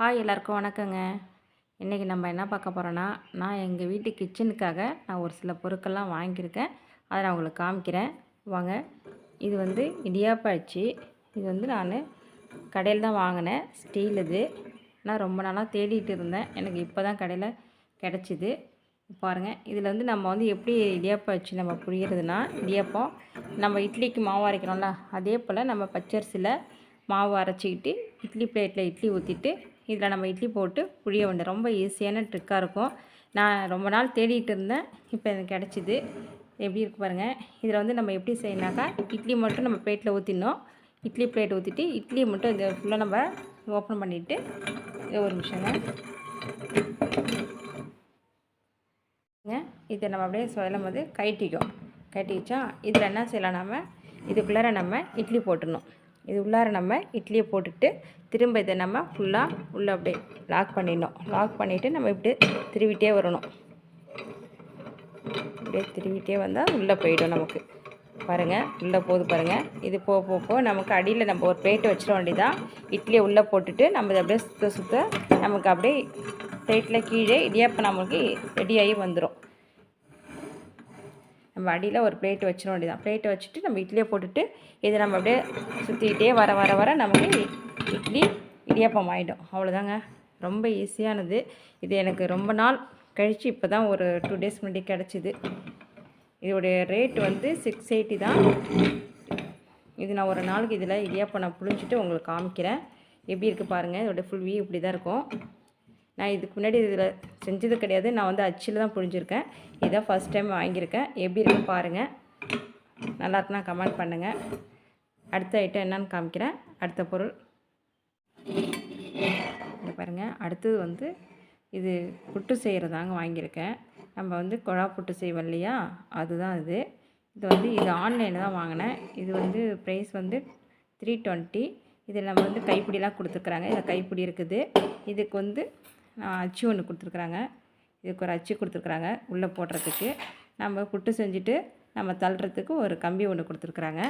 Hi எல்லாருக்கும் வணக்கங்க. இன்றைக்கி நம்ம என்ன பார்க்க போகிறோன்னா நான் எங்கள் வீட்டு கிச்சனுக்காக நான் ஒரு சில பொருட்கள்லாம் வாங்கியிருக்கேன். அதை நான் உங்களுக்கு காமிக்கிறேன். வாங்க. இது வந்து இடியாப்ப அச்சு இது வந்து நான் கடையில் தான் வாங்கினேன். ஸ்டீல் இது. நான் ரொம்ப நாளாக தேடிட்டு இருந்தேன். எனக்கு இப்போ தான் கடையில் கிடச்சிது. பாருங்கள் இதில் வந்து நம்ம வந்து எப்படி இடியாப்பம் வச்சு நம்ம புழியறதுனா இடியாப்பம் நம்ம இட்லிக்கு மாவு அரைக்கிறோம்ல அதே போல் நம்ம பச்சரிசியில் மாவு அரைச்சிக்கிட்டு இட்லி பிளேட்டில் இட்லி ஊற்றிட்டு இதில் நம்ம இட்லி போட்டு புளிய வேண்டிய ரொம்ப ஈஸியான ட்ரிக்காக இருக்கும். நான் ரொம்ப நாள் தேடிட்டு இருந்தேன். இப்போ எனக்கு கிடச்சிது. எப்படி இருக்கு பாருங்கள் இதில் வந்து நம்ம எப்படி செய்யணாக்கா இட்லி மட்டும் நம்ம பிளேட்டில் ஊற்றிடணும் இட்லி பிளேட் ஊற்றிட்டு இட்லி மட்டும் இதை ஃபுல்லாக நம்ம ஓப்பன் பண்ணிவிட்டு ஒரு நிமிஷங்க இதை நம்ம அப்படியே சொல்லும் போது கட்டிக்கும் கட்டி இதில் என்ன செய்யலாம் நம்ம இதுக்குள்ளார நம்ம இட்லி போட்டுடணும். இது உள்ளார நம்ம இட்லியை போட்டுட்டு திரும்ப இதை நம்ம ஃபுல்லாக உள்ளே அப்படியே லாக் பண்ணிடணும். லாக் பண்ணிவிட்டு நம்ம இப்படியே திருவிட்டே வரணும். அப்படியே திருவிட்டே வந்தால் உள்ளே போயிடும் நமக்கு. பாருங்கள் உள்ளே போகுது பாருங்கள் இது போக போக போக நமக்கு அடியில் நம்ம ஒரு பிளேட்டை வச்சிட வேண்டியதான் இட்லியை உள்ளே போட்டுட்டு நம்ம இதை அப்படியே சுற்ற சுற்ற நமக்கு அப்படியே பிளேட்டில் கீழே இடியாப்பம் நமக்கு ரெடியாகி வந்துடும் நம்ம அடியில் ஒரு பிளேட் வச்சிட வேண்டியதான் பிளேட்டை வச்சுட்டு நம்ம இட்லியை போட்டுட்டு இதை நம்ம அப்படியே சுற்றிக்கிட்டே வர வர வர நமக்கு இட்லி இடியாப்பம் ஆகிடும் அவ்வளோதாங்க ரொம்ப ஈஸியானது இது எனக்கு ரொம்ப நாள் கழித்து இப்போ தான் ஒரு டூ டேஸ் முன்னாடி கிடச்சிது. இதோடைய ரேட் வந்து சிக்ஸ் எயிட்டி தான். இது நான் ஒரு நாளுக்கு இதில் இடியாப்பம் நான் புழிஞ்சிட்டு உங்களுக்கு காமிக்கிறேன். எப்படி இருக்குது பாருங்கள் இதோட ஃபுல் வியூ இப்படி தான் இருக்கும். நான் இதுக்கு முன்னாடி இதில் செஞ்சது கிடையாது. நான் வந்து அச்சில் தான் புழிஞ்சிருக்கேன். இதான் ஃபஸ்ட் டைம் வாங்கியிருக்கேன். எப்படி இருக்குன்னு பாருங்கள் நல்லா இருக்குன்னா கமெண்ட் பண்ணுங்கள் அடுத்த ஐட்டம் என்னன்னு காமிக்கிறேன். அடுத்த பொருள். இங்க பாருங்கள் அடுத்தது வந்து இது புட்டு செய்கிறதாங்க வாங்கியிருக்கேன். நம்ம வந்து குழா புட்டு செய்வோம் இல்லையா? அதுதான் இது. இது வந்து இது ஆன்லைனில் தான் வாங்கினேன். இது வந்து ப்ரைஸ் வந்து த்ரீ டுவெண்ட்டி இதில் நம்ம வந்து கைப்பிடிலாம் கொடுத்துருக்குறாங்க. இதில் கைப்பிடி இருக்குது. இதுக்கு வந்து நான் அச்சு ஒன்று கொடுத்துருக்குறாங்க. இதுக்கு ஒரு அச்சு கொடுத்துருக்குறாங்க உள்ளே போடுறதுக்கு. நம்ம புட்டு செஞ்சுட்டு நம்ம தள்ளுறதுக்கு ஒரு கம்பி ஒன்று கொடுத்துருக்குறாங்க.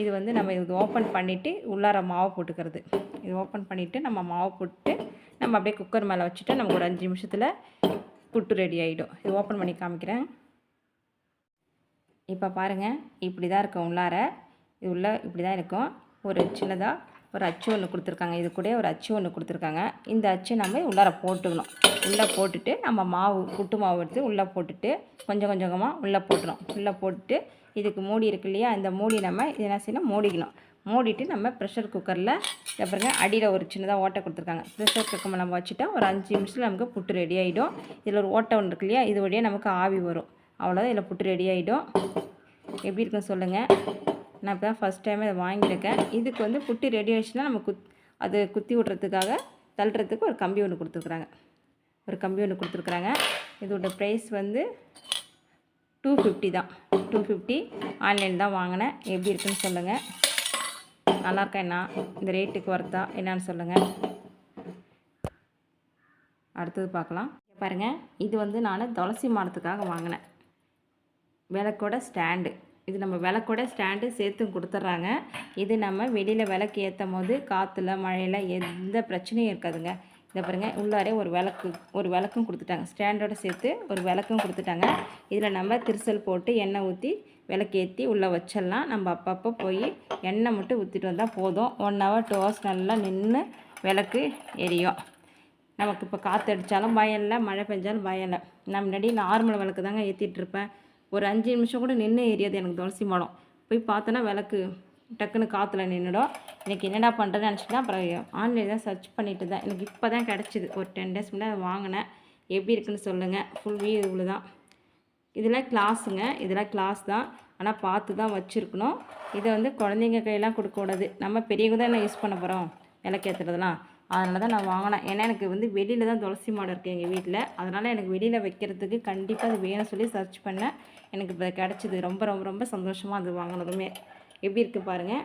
இது வந்து நம்ம இது ஓப்பன் பண்ணிவிட்டு உள்ளார மாவு போட்டுக்கிறது. இது ஓப்பன் பண்ணிவிட்டு நம்ம மாவு போட்டு நம்ம அப்படியே குக்கர் மேலே வச்சுட்டு நமக்கு ஒரு அஞ்சு நிமிஷத்தில் புட்டு ரெடி ஆகிடும் இது ஓப்பன் பண்ணி காமிக்கிறேன். இப்போ பாருங்கள் இப்படி தான் இருக்கும் உள்ளார. இது உள்ள இப்படி தான் இருக்கும். ஒரு சின்னதாக ஒரு அச்சு ஒன்று கொடுத்துருக்காங்க. இது கூட ஒரு அச்சு ஒன்று கொடுத்துருக்காங்க. இந்த அச்சு நம்ம உள்ளார போட்டுக்கணும். உள்ளே போட்டுட்டு நம்ம மாவு புட்டு மாவு எடுத்து உள்ளே போட்டுட்டு கொஞ்சம் கொஞ்சமாக உள்ளே போட்டுரும் உள்ளே போட்டுட்டு இதுக்கு மூடி இருக்கு இல்லையா? இந்த மூடி நம்ம என்ன செய்யணும்? மூடிக்கணும். மூடிட்டு நம்ம ப்ரெஷர் குக்கரில் பாருங்க அடியில் ஒரு சின்னதாக ஓட்டை கொடுத்துருக்காங்க. ப்ரெஷர் குக்கர் நம்ம வச்சுட்டா ஒரு அஞ்சு நிமிஷத்தில் நமக்கு புட்டு ரெடி ஆகிடும் இதில் ஒரு ஓட்டை ஒன்று இருக்கு இல்லையா? இது வழியாக நமக்கு ஆவி வரும். அவ்வளோதான் இதில் புட்டு ரெடி ஆகிடும் எப்படி இருக்குன்னு சொல்லுங்கள் நான் இப்போ தான் ஃபஸ்ட் டைம் அதை வாங்கியிருக்கேன். இதுக்கு வந்து புட்டி ரெடி ஆச்சுன்னா நம்ம குத் அது குத்தி விட்றதுக்காக தள்ளுறதுக்கு ஒரு கம்பி ஒன்று கொடுத்துருக்குறாங்க. ஒரு கம்பி ஒன்று கொடுத்துருக்குறாங்க. இதோட ப்ரைஸ் வந்து டூ ஃபிஃப்டி தான். டூ ஃபிஃப்டி ஆன்லைன் தான் வாங்கினேன். எப்படி இருக்குன்னு சொல்லுங்கள் நல்லாருக்கா என்ன? இந்த ரேட்டுக்கு ஒர்த்தா என்னான்னு சொல்லுங்கள் அடுத்தது பார்க்கலாம். பாருங்கள் இது வந்து நான் துளசி மாடத்துக்காக வாங்கினேன். விளக்கோட ஸ்டாண்டு இது நம்ம விளக்கோட ஸ்டாண்டு சேர்த்து கொடுத்துட்றாங்க. இது நம்ம வெளியில் விளக்கு ஏற்றும் போது காற்றுல மழையில் எந்த பிரச்சனையும் இருக்காதுங்க. இதை பாருங்கள் உள்ளாரே ஒரு விளக்கு ஒரு விளக்கும் கொடுத்துட்டாங்க. ஸ்டாண்டோட சேர்த்து ஒரு விளக்கும் கொடுத்துட்டாங்க. இதில் நம்ம திருசல் போட்டு எண்ணெய் ஊற்றி விளக்கு ஏற்றி உள்ளே வச்சிடலாம். நம்ம அப்பப்போ போய் எண்ணெய் மட்டும் ஊற்றிட்டு வந்தால் போதும். ஒன் ஹவர் டூ ஹவர்ஸ் நல்லா நின்று விளக்கு எரியும். நமக்கு இப்போ காற்று அடித்தாலும் பயம் இல்லை மழை பெஞ்சாலும் பயம் இல்லை. நான் முன்னாடி நார்மல் விளக்கு தாங்க ஏற்றிட்டு இருப்பேன். ஒரு அஞ்சு நிமிஷம் கூட நின்று ஏரியாது எனக்கு துளசி மரம் போய் பார்த்தோன்னா விளக்கு டக்குன்னு காற்றுல நின்றுடும் எனக்கு என்னடா பண்ணுறேன்னு நினச்சிட்டு அப்புறம் ஆன்லைனில் தான் சர்ச் பண்ணிட்டு தான் எனக்கு இப்போ தான் கிடச்சிது. ஒரு டென் டேஸ் முன்னாடி அதை வாங்கினேன். எப்படி இருக்குன்னு சொல்லுங்கள் ஃபுல் வியூ இவ்வளோ தான். இதெல்லாம் கிளாஸுங்க இதெல்லாம் கிளாஸ் தான். ஆனால் பார்த்து தான் வச்சுருக்கணும். இதை வந்து குழந்தைங்க கையெல்லாம் கொடுக்கக்கூடாது நம்ம பெரியவங்க தான் யூஸ் பண்ண போகிறோம் விளக்கேற்றுறதுலாம் அதனால தான் நான் வாங்கினேன். ஏன்னா எனக்கு வந்து வெளியில் தான் துளசி மாடம் இருக்குது எங்கள் வீட்டில் அதனால் எனக்கு வெளியில் வைக்கிறதுக்கு கண்டிப்பாக அது வேணும் சொல்லி சர்ச் பண்ணேன். எனக்கு இப்போ கிடச்சிது ரொம்ப ரொம்ப ரொம்ப சந்தோஷமாக அது வாங்கினதுமே. எப்படி இருக்குது பாருங்கள்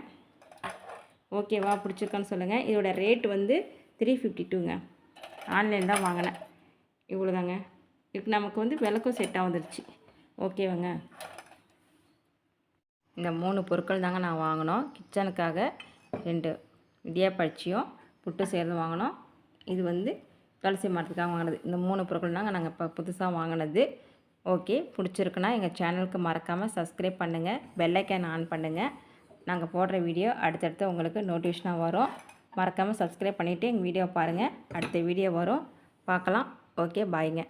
ஓகேவா? பிடிச்சிருக்கான்னு சொல்லுங்கள் இதோட ரேட் வந்து த்ரீ ஃபிஃப்டி டூங்க ஆன்லைன் தான் வாங்கினேன். இவ்வளோதாங்க இப்போ நமக்கு வந்து விளக்கும் செட்டாக வந்துடுச்சு ஓகேவாங்க. இந்த மூணு பொருட்கள் தாங்க நான் வாங்கினோம். கிச்சனுக்காக ரெண்டு இடியாப்பச்சியும் புட்டு சேர்ந்து வாங்கினோம். இது வந்து துளசி மரத்துக்காக வாங்கினது. இந்த மூணு பொருட்கள் தாங்க நாங்கள் இப்போ புதுசாக வாங்கினது. ஓகே பிடிச்சிருக்குன்னா எங்கள் சேனலுக்கு மறக்காமல் சப்ஸ்கிரைப் பண்ணுங்கள் பெல்லைக்கான் ஆன் பண்ணுங்கள் நாங்கள் போடுற வீடியோ அடுத்தடுத்து உங்களுக்கு நோட்டிஃபிகேஷனாக வரும். மறக்காமல் சப்ஸ்கிரைப் பண்ணிவிட்டு எங்கள் வீடியோ பாருங்கள் அடுத்த வீடியோ வரும். பார்க்கலாம். ஓகே பாய்ங்க.